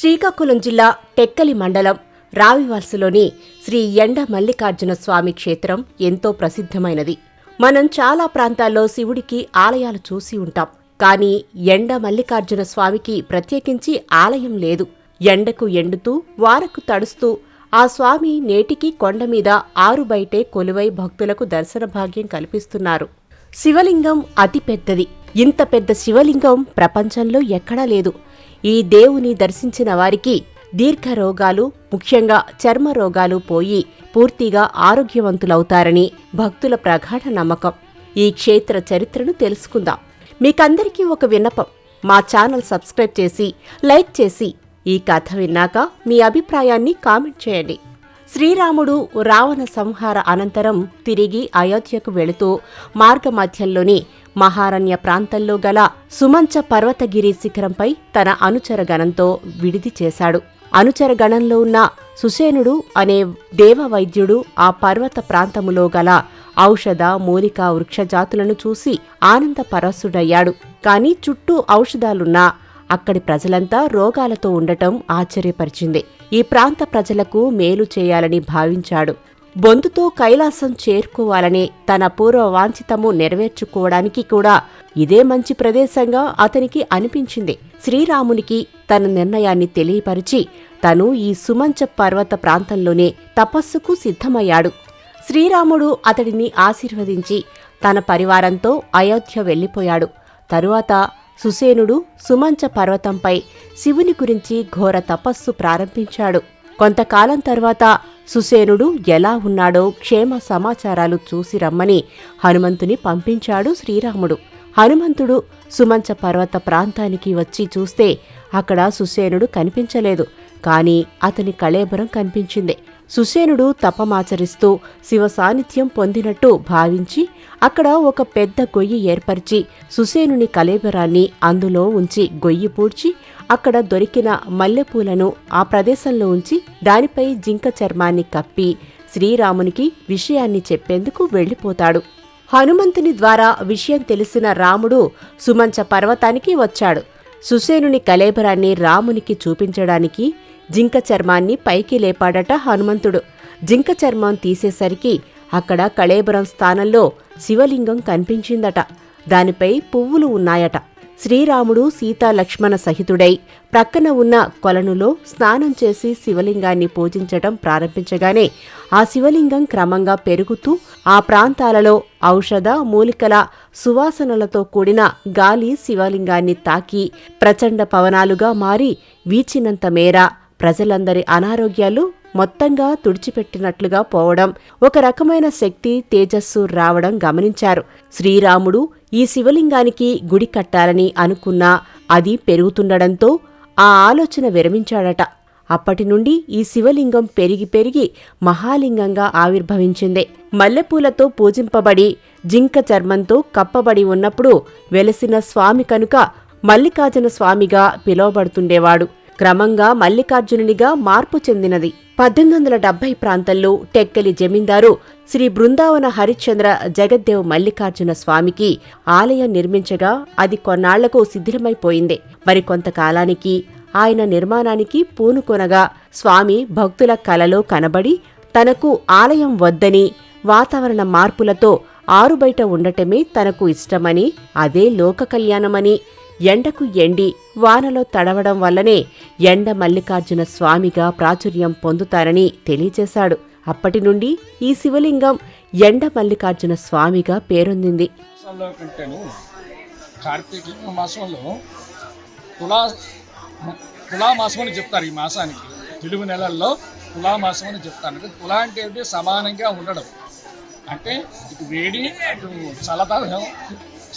శ్రీకాకుళం జిల్లా టెక్కలి మండలం రావివలసలోని శ్రీ ఎండ మల్లికార్జున స్వామి క్షేత్రం ఎంతో ప్రసిద్ధమైనది. మనం చాలా ప్రాంతాల్లో శివుడికి ఆలయాలు చూసి ఉంటాం. కానీ ఎండ మల్లికార్జున స్వామికి ప్రత్యేకించి ఆలయం లేదు. ఎండకు ఎండుతూ వారకు తడుస్తూ ఆ స్వామి నేటికి కొండ మీద ఆరు బయటే కొలువై భక్తులకు దర్శన భాగ్యం కల్పిస్తున్నారు. శివలింగం అతి పెద్దది. ఇంత పెద్ద శివలింగం ప్రపంచంలో ఎక్కడా లేదు. ఈ దేవుని దర్శించిన వారికి దీర్ఘ రోగాలు ముఖ్యంగా చర్మ రోగాలు పోయి పూర్తిగా ఆరోగ్యవంతులవుతారని భక్తుల ప్రగాఢ నమ్మకం. ఈ క్షేత్ర చరిత్రను తెలుసుకుందాం. మీకందరికీ ఒక విన్నపం. మా ఛానల్ సబ్స్క్రైబ్ చేసి లైక్ చేసి ఈ కథ విన్నాక మీ అభిప్రాయాన్ని కామెంట్ చేయండి. శ్రీరాముడు రావణ సంహార అనంతరం తిరిగి అయోధ్యకు వెళుతూ మార్గమధ్యంలోని మహారణ్య ప్రాంతంలో గల సుమంచ పర్వతగిరి శిఖరంపై తన అనుచర గణంతో విడిది చేశాడు. అనుచర గణంలో ఉన్న సుసేనుడు అనే దేవవైద్యుడు ఆ పర్వత ప్రాంతములో గల ఔషధ మూలికా వృక్షజాతులను చూసి ఆనంద పరవశుడయ్యాడు కాని చుట్టూ ఔషధాలున్నా అక్కడి ప్రజలంతా రోగాలతో ఉండటం ఆశ్చర్యపరిచింది. ఈ ప్రాంత ప్రజలకు మేలు చేయాలని భావించాడు. బొంతుతో కైలాసం చేరుకోవాలనే తన పూర్వ వాంఛితము నెరవేర్చుకోవడానికి కూడా ఇదే మంచి ప్రదేశంగా అతనికి అనిపించింది. శ్రీరామునికి తన నిర్ణయాన్ని తెలియపరిచి తను ఈ సుమంచ పర్వత ప్రాంతంలోనే తపస్సుకు సిద్ధమయ్యాడు. శ్రీరాముడు అతడిని ఆశీర్వదించి తన పరివారంతో అయోధ్య వెళ్ళిపోయాడు. తరువాత సుసేనుడు సుమంచ పర్వతంపై శివుని గురించి ఘోర తపస్సు ప్రారంభించాడు. కొంతకాలం తర్వాత సుసేనుడు ఎలా ఉన్నాడో క్షేమ సమాచారాలు చూసి రమ్మని హనుమంతుని పంపించాడు శ్రీరాముడు. హనుమంతుడు సుమంచ పర్వత ప్రాంతానికి వచ్చి చూస్తే అక్కడ సుసేనుడు కనిపించలేదు. కానీ అతని కళేబరం కనిపించింది. సుసేనుడు తపమాచరిస్తూ శివ సాన్నిధ్యం పొందినట్టు భావించి అక్కడ ఒక పెద్ద గొయ్యి ఏర్పరిచి సుసేనుని కలేబరాన్ని అందులో ఉంచి గొయ్యి పూడ్చి అక్కడ దొరికిన మల్లెపూలను ఆ ప్రదేశంలో ఉంచి దానిపై జింక చర్మాన్ని కప్పి శ్రీరామునికి విషయాన్ని చెప్పేందుకు వెళ్ళిపోతాడు. హనుమంతుని ద్వారా విషయం తెలిసిన రాముడు సుమంచ పర్వతానికి వచ్చాడు. సుసేనుని కలేబరాన్ని రామునికి చూపించడానికి జింక చర్మాన్ని పైకి లేపాడట హనుమంతుడు. జింక చర్మం తీసేసరికి అక్కడ కళేబరం స్థానంలో శివలింగం కనిపించిందట. దానిపై పువ్వులు ఉన్నాయట. శ్రీరాముడు సీతా లక్ష్మణ సహితుడై ప్రక్కన ఉన్న కొలనులో స్నానం చేసి శివలింగాన్ని పూజించటం ప్రారంభించగానే ఆ శివలింగం క్రమంగా పెరుగుతూ ఆ ప్రాంతాలలో ఔషధ మూలికల సువాసనలతో కూడిన గాలి శివలింగాన్ని తాకి ప్రచండ పవనాలుగా మారి వీచినంత మేర ప్రజలందరి అనారోగ్యాలు మొత్తంగా తుడిచిపెట్టినట్లుగా పోవడం ఒక రకమైన శక్తి తేజస్సు రావడం గమనించారు. శ్రీరాముడు ఈ శివలింగానికి గుడి కట్టాలని అనుకున్నా అది పెరుగుతుండడంతో ఆ ఆలోచన విరమించాడట. అప్పటి నుండి ఈ శివలింగం పెరిగి పెరిగి మహాలింగంగా ఆవిర్భవించింది. మల్లెపూలతో పూజింపబడి జింక చర్మంతో కప్పబడి ఉన్నప్పుడు వెలసిన స్వామి కనుక మల్లికార్జున స్వామిగా పిలువబడుతుండేవాడు. క్రమంగా మల్లికార్జునునిగా మార్పు చెందినది. పద్దెనిమిది వందల డెబ్బై ప్రాంతంలో టెక్కలి జమీందారు శ్రీ బృందావన హరిశ్చంద్ర జగద్దేవ్ మల్లికార్జున స్వామికి ఆలయం నిర్మించగా అది కొన్నాళ్ళకు శిథిలమైపోయింది. మరికొంతకాలానికి ఆయన నిర్మాణానికి పూనుకొనగా స్వామి భక్తుల కలలో కనబడి తనకు ఆలయం వద్దని వాతావరణ మార్పులతో ఆరుబయట ఉండటమే తనకు ఇష్టమని అదే లోక కళ్యాణమని ఎండకు ఎండి వానలో తడవడం వల్లనే ఎండ మల్లికార్జున స్వామిగా ప్రాచుర్యం పొందుతారని తెలియజేశాడు. అప్పటి నుండి ఈ శివలింగం ఎండ మల్లికార్జున స్వామిగా పేరొందింది. కార్తీక మాసంలో తులా తులామాసం అని చెప్తారు ఈ మాసానికి. తెలుగు నెలల్లో తులామాసం అని చెప్తాను అంటే తులా అంటే సమానంగా ఉండడం. అంటే ఇటు వేడి అటు చల్లదనం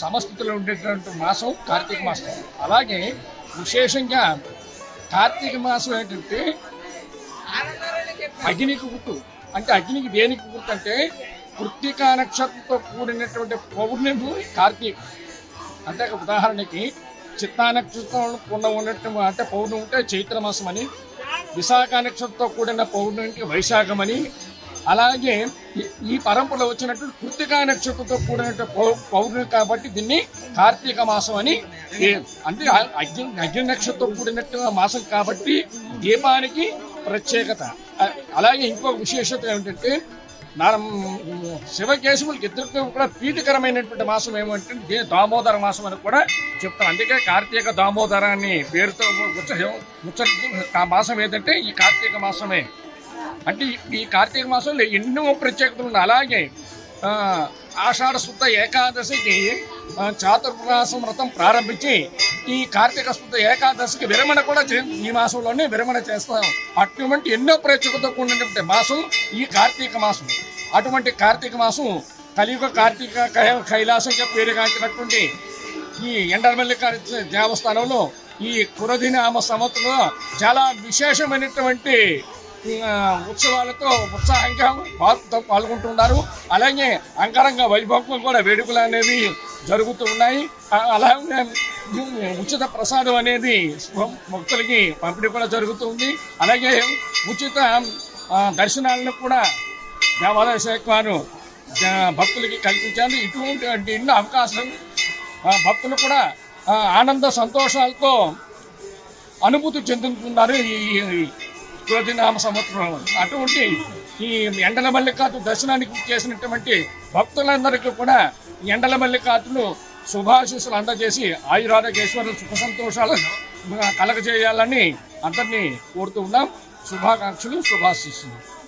సమస్థితిలో ఉండేటువంటి మాసం కార్తీక మాసం. అలాగే విశేషంగా కార్తీక మాసం ఏంటంటే అగ్నికి గుర్తు. అంటే అగ్నికి దేనికి గుర్తు అంటే కృత్తికా నక్షత్రంతో కూడినటువంటి పౌర్ణమి కార్తీక. అంటే ఉదాహరణకి చిత్తా నక్షత్రం ఉన్న ఉన్నట్టు అంటే పౌర్ణమి ఉంటే చైత్రమాసం అని విశాఖ నక్షత్రంతో కూడిన పౌర్ణమికి వైశాఖం అని అలాగే ఈ- పరంపరలో వచ్చినట్టు కృతికా నక్షత్రంతో కూడిన పౌ- పౌర్ణమి కాబట్టి దీన్ని కార్తీక మాసం అని అంటే అగ్ని అగ్ని నక్షత్రం కూడినట్టు మాసం కాబట్టి దీపానికి ప్రత్యేకత. అలాగే ఇంకొక విశేషత ఏమిటంటే నా శివకేశవులకి ఇద్దరికి కూడా ప్రీతికరమైనటువంటి మాసం ఏమంటే దీని దామోదర మాసం అని కూడా చెప్తాం అందుకే కార్తీక దామోదర పేరుతో ముచ్చ ముచ్చ మాసం ఏదంటే ఈ కార్తీక మాసమే. అంటే ఈ- కార్తీక మాసంలో ఎన్నో ప్రత్యేకతలు ఉన్నాయి అలాగే ఆషాఢ శుద్ధ ఏకాదశికి చాతుర్మాసం వ్రతం ప్రారంభించి ఈ కార్తీక శుద్ధ ఏకాదశికి విరమణ కూడా చే- ఈ మాసంలోనే విరమణ చేస్తాం. అటువంటి ఎన్నో ప్రత్యేకతో కూడినటువంటి మాసం ఈ కార్తీక మాసం. అటువంటి కార్తీక మాసం కలియుగ కార్తీక కై- కైలాసంగా పేరుగాంచినటువంటి ఈ ఎండమల్లికార్జున దేవస్థానంలో ఈ కురదినామ సంవత్సరంలో చాలా విశేషమైనటువంటి ఉత్సవాలతో ఉత్సాహంగా పాల్గొ పాల్గొంటున్నారు. అలాగే అంగరంగ వైభవం కూడా వేడుకలు అనేవి జరుగుతూ ఉన్నాయి. అలాగే ఉచిత ప్రసాదం అనేది భక్తులకి పంపిణీ కూడా జరుగుతుంది అలాగే ఉచిత దర్శనాలను కూడా దేవాలయ శాఖ వారు భక్తులకి కల్పించారు. ఇటువంటి ఎన్నో అవకాశం భక్తులు కూడా ఆనంద సంతోషాలతో అనుభూతి చెందుతున్నారు ఈ ఈ సంవత్సరం. అటువంటి ఈ ఎండల మల్లికాతు దర్శనానికి చేసినటువంటి భక్తులందరికీ కూడా ఎండల మల్లికాతులు శుభాశీస్సులు అందజేసి ఆయురారోగ్యేశ్వరులు సుఖ సంతోషాలు కలగజేయాలని అందరినీ కోరుతూ ఉన్నాం. శుభాకాంక్షలు శుభాశీస్సులు.